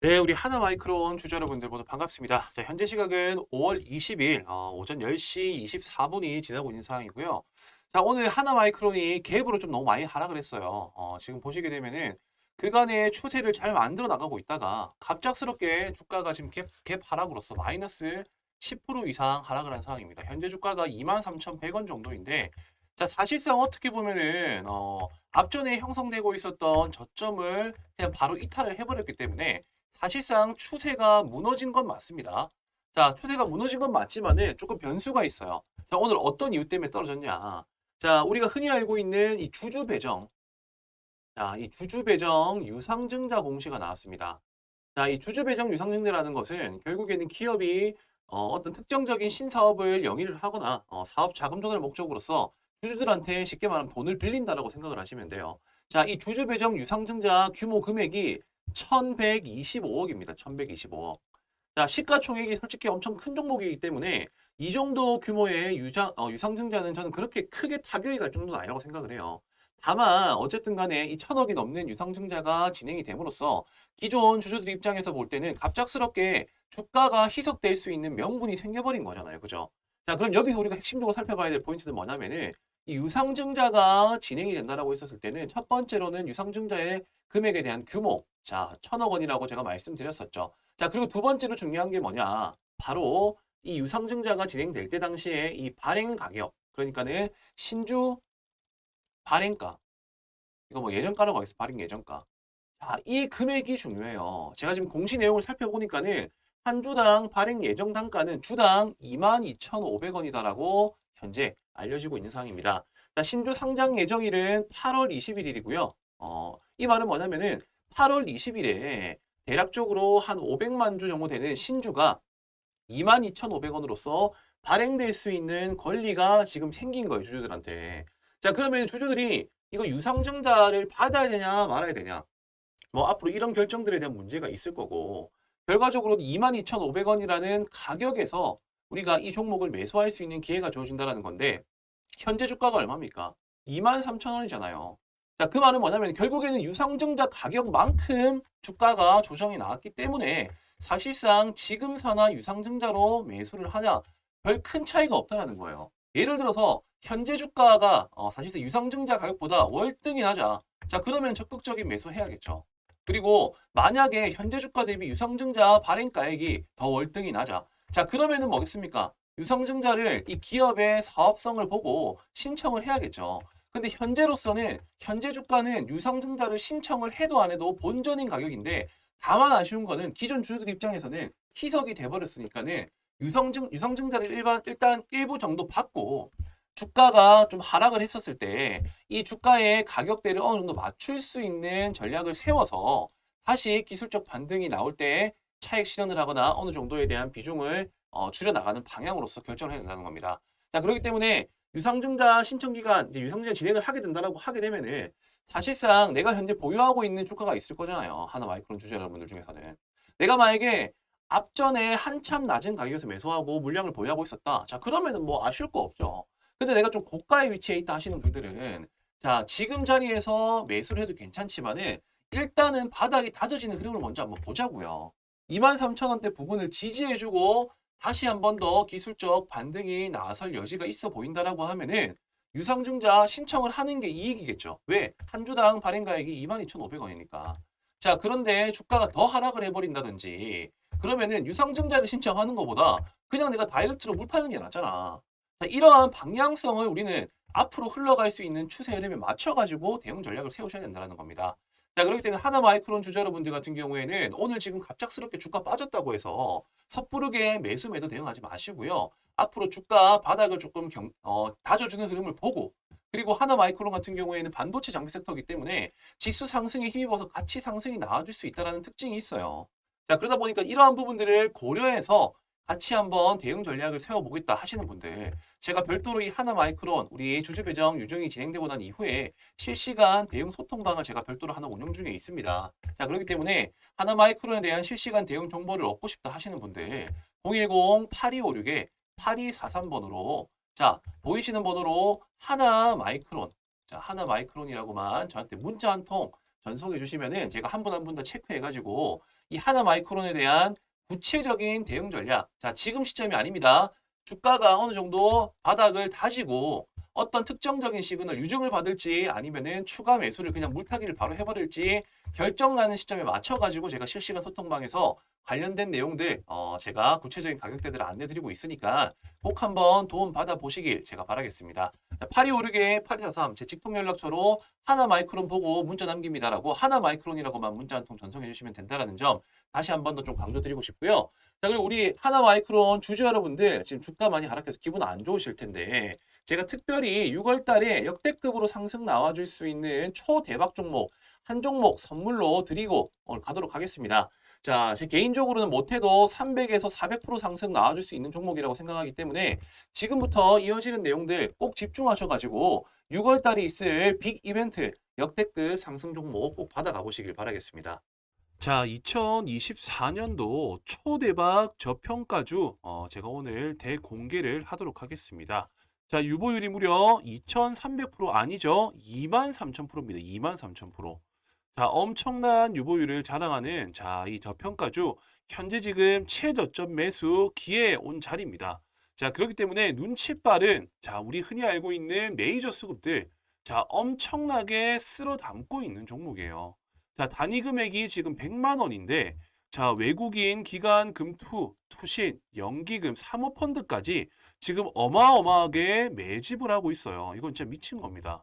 네, 우리 하나 마이크론 주주 여러분들 모두 반갑습니다. 자, 현재 시각은 5월 20일 어, 오전 10시 24분이 지나고 있는 상황이고요. 자, 오늘 하나 마이크론이 갭으로 좀 너무 많이 하락을 했어요. 어, 지금 보시게 되면은 그간의 추세를 잘 만들어 나가고 있다가 갑작스럽게 주가가 지금 갭, 갭 하락으로서 마이너스 10% 이상 하락을 한 상황입니다. 현재 주가가 23,100원 정도인데 자, 사실상 어떻게 보면은 어, 앞전에 형성되고 있었던 저점을 그냥 바로 이탈을 해버렸기 때문에 사실상 추세가 무너진 건 맞습니다. 자, 추세가 무너진 건 맞지만은 조금 변수가 있어요. 자, 오늘 어떤 이유 때문에 떨어졌냐? 자, 우리가 흔히 알고 있는 이 주주 배정. 자, 이 주주 배정 유상증자 공시가 나왔습니다. 자, 이 주주 배정 유상증자라는 것은 결국에는 기업이 어, 어떤 특정적인 신사업을 영위를 하거나 어, 사업 자금 조달 목적으로서 주주들한테 쉽게 말하면 돈을 빌린다라고 생각을 하시면 돼요. 자, 이 주주 배정 유상증자 규모 금액이 1125억입니다. 1125억. 자, 시가총액이 솔직히 엄청 큰 종목이기 때문에 이 정도 규모의 유상, 어, 유상증자는 저는 그렇게 크게 타격이 갈 정도는 아니라고 생각을 해요. 다만 어쨌든 간에 이 천억이 넘는 유상증자가 진행이 됨으로써 기존 주주들 입장에서 볼 때는 갑작스럽게 주가가 희석될 수 있는 명분이 생겨버린 거잖아요. 그죠? 자, 그럼 여기서 우리가 핵심적으로 살펴봐야 될 포인트는 뭐냐면은 이 유상증자가 진행이 된다라고 했었을 때는 첫 번째로는 유상증자의 금액에 대한 규모, 자, 천억 원이라고 제가 말씀드렸었죠. 자, 그리고 두 번째로 중요한 게 뭐냐? 바로 이 유상증자가 진행될 때 당시에 이 발행 가격, 그러니까는 신주 발행가, 이거 뭐 예전가라고 하겠어, 발행 예전가. 자, 이 금액이 중요해요. 제가 지금 공시 내용을 살펴보니까는 한 주당 발행 예정 단가는 주당 22,500원이다라고 현재 알려지고 있는 상황입니다. 자, 신주 상장 예정일은 8월 21일이고요. 어, 이 말은 뭐냐면은 8월 20일에 대략적으로 한 500만 주 정도 되는 신주가 22,500원으로서 발행될 수 있는 권리가 지금 생긴 거예요, 주주들한테. 자, 그러면 주주들이 이거 유상증자를 받아야 되냐, 말아야 되냐. 뭐 앞으로 이런 결정들에 대한 문제가 있을 거고, 결과적으로 22,500원이라는 가격에서 우리가 이 종목을 매수할 수 있는 기회가 주어진다는 건데, 현재 주가가 얼마입니까? 23,000원이잖아요. 자, 그 말은 뭐냐면 결국에는 유상증자 가격만큼 주가가 조정이 나왔기 때문에 사실상 지금 사나 유상증자로 매수를 하냐 별 큰 차이가 없다라는 거예요. 예를 들어서 현재 주가가 어, 사실상 유상증자 가격보다 월등히 낮아. 자, 그러면 적극적인 매수해야겠죠. 그리고 만약에 현재 주가 대비 유상증자 발행가액이 더 월등히 낮아. 자, 그러면은 뭐겠습니까? 유상증자를 이 기업의 사업성을 보고 신청을 해야겠죠. 근데 현재로서는 현재 주가는 유상증자를 신청을 해도 안 해도 본전인 가격인데 다만 아쉬운 거는 기존 주주들 입장에서는 희석이 돼버렸으니까는 유상증 유상증자를 일반 일단 일부 정도 받고 주가가 좀 하락을 했었을 때 이 주가의 가격대를 어느 정도 맞출 수 있는 전략을 세워서 다시 기술적 반등이 나올 때 차익 실현을 하거나 어느 정도에 대한 비중을 어, 줄여 나가는 방향으로서 결정을 해야 된다는 겁니다. 자 그렇기 때문에 유상증자 신청 기간 이제 유상증자 진행을 하게 된다라고 하게 되면은 사실상 내가 현재 보유하고 있는 주가가 있을 거잖아요. 하나 마이크론 주주 여러분들 중에서는 내가 만약에 앞전에 한참 낮은 가격에서 매수하고 물량을 보유하고 있었다. 자 그러면은 뭐 아쉬울 거 없죠. 근데 내가 좀 고가의 위치에 있다 하시는 분들은 자 지금 자리에서 매수를 해도 괜찮지만은 일단은 바닥이 다져지는 흐름을 먼저 한번 보자고요. 23,000원대 부분을 지지해주고 다시 한 번 더 기술적 반등이 나설 여지가 있어 보인다라고 하면은 유상증자 신청을 하는 게 이익이겠죠. 왜? 한 주당 발행가액이 22,500원이니까. 자, 그런데 주가가 더 하락을 해버린다든지 그러면은 유상증자를 신청하는 것보다 그냥 내가 다이렉트로 물 파는 게 낫잖아. 자, 이러한 방향성을 우리는 앞으로 흘러갈 수 있는 추세 흐름에 맞춰가지고 대응 전략을 세우셔야 된다는 겁니다. 자, 그렇기 때문에 하나 마이크론 주주 여러분들 같은 경우에는 오늘 지금 갑작스럽게 주가 빠졌다고 해서 섣부르게 매수 매도 대응하지 마시고요. 앞으로 주가 바닥을 조금 경, 어, 다져주는 흐름을 보고 그리고 하나 마이크론 같은 경우에는 반도체 장비 섹터이기 때문에 지수 상승에 힘입어서 같이 상승이 나와줄 수 있다는 특징이 있어요. 자, 그러다 보니까 이러한 부분들을 고려해서 같이 한번 대응 전략을 세워보겠다 하시는 분들 제가 별도로 이 하나 마이크론 우리 주주 배정 유정이 진행되고 난 이후에 실시간 대응 소통방을 제가 별도로 하나 운영 중에 있습니다. 자 그렇기 때문에 하나 마이크론에 대한 실시간 대응 정보를 얻고 싶다 하시는 분들 010-8256에 8243번으로 자 보이시는 번호로 하나 마이크론 자 하나 마이크론이라고만 저한테 문자 한 통 전송해 주시면은 제가 한 분 한 분 다 체크해 가지고 이 하나 마이크론에 대한 구체적인 대응 전략. 자, 지금 시점이 아닙니다. 주가가 어느 정도 바닥을 다지고 어떤 특정적인 시그널 유증을 받을지 아니면은 추가 매수를 그냥 물타기를 바로 해버릴지 결정나는 시점에 맞춰가지고 제가 실시간 소통방에서 관련된 내용들 어, 제가 구체적인 가격대들을 안내드리고 있으니까 꼭 한번 도움 받아 보시길 제가 바라겠습니다. 8256에 8243 제 직통 연락처로 하나 마이크론 보고 문자 남깁니다라고 하나 마이크론이라고만 문자 한 통 전송해 주시면 된다라는 점 다시 한 번 더 좀 강조드리고 싶고요. 자 그리고 우리 하나 마이크론 주주 여러분들 지금 주가 많이 하락해서 기분 안 좋으실 텐데 제가 특별히 6월 달에 역대급으로 상승 나와줄 수 있는 초대박 종목 한 종목 선물로 드리고 오늘 가도록 하겠습니다. 자, 제 개인적으로는 못해도 300에서 400% 상승 나와줄 수 있는 종목이라고 생각하기 때문에 지금부터 이어지는 내용들 꼭 집중하셔가지고 6월 달에 있을 빅 이벤트 역대급 상승 종목 꼭 받아가 보시길 바라겠습니다. 자, 2024년도 초대박 저평가주 어, 제가 오늘 대공개를 하도록 하겠습니다. 자, 유보율이 무려 2,300% 아니죠? 23,000%입니다. 23,000%. 자, 엄청난 유보율을 자랑하는 자, 이 저평가주 현재 지금 최저점 매수 기회에 온 자리입니다. 자, 그렇기 때문에 눈치 빠른 자, 우리 흔히 알고 있는 메이저 수급들 자, 엄청나게 쓸어 담고 있는 종목이에요. 자, 단위 금액이 지금 100만 원인데 자, 외국인 기관 금투, 투신, 연기금, 사모펀드까지 지금 어마어마하게 매집을 하고 있어요. 이건 진짜 미친 겁니다.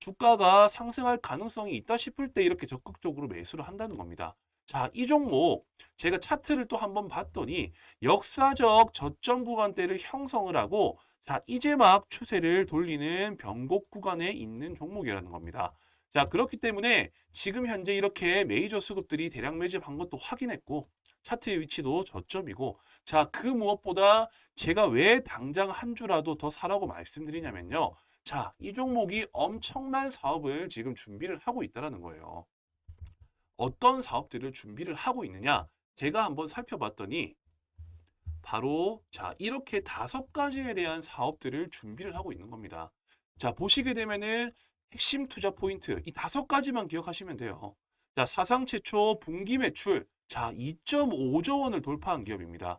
주가가 상승할 가능성이 있다 싶을 때 이렇게 적극적으로 매수를 한다는 겁니다. 자, 이 종목 제가 차트를 또 한번 봤더니 역사적 저점 구간대를 형성을 하고 자, 이제 막 추세를 돌리는 변곡 구간에 있는 종목이라는 겁니다. 자, 그렇기 때문에 지금 현재 이렇게 메이저 수급들이 대량 매집한 것도 확인했고 차트의 위치도 저점이고 자, 그 무엇보다 제가 왜 당장 한 주라도 더 사라고 말씀드리냐면요. 자, 이 종목이 엄청난 사업을 지금 준비를 하고 있다는 거예요. 어떤 사업들을 준비를 하고 있느냐? 제가 한번 살펴봤더니 바로 자, 이렇게 다섯 가지에 대한 사업들을 준비를 하고 있는 겁니다. 자, 보시게 되면은 핵심 투자 포인트 이 다섯 가지만 기억하시면 돼요. 자, 사상 최초 분기 매출 자, 2.5조 원을 돌파한 기업입니다.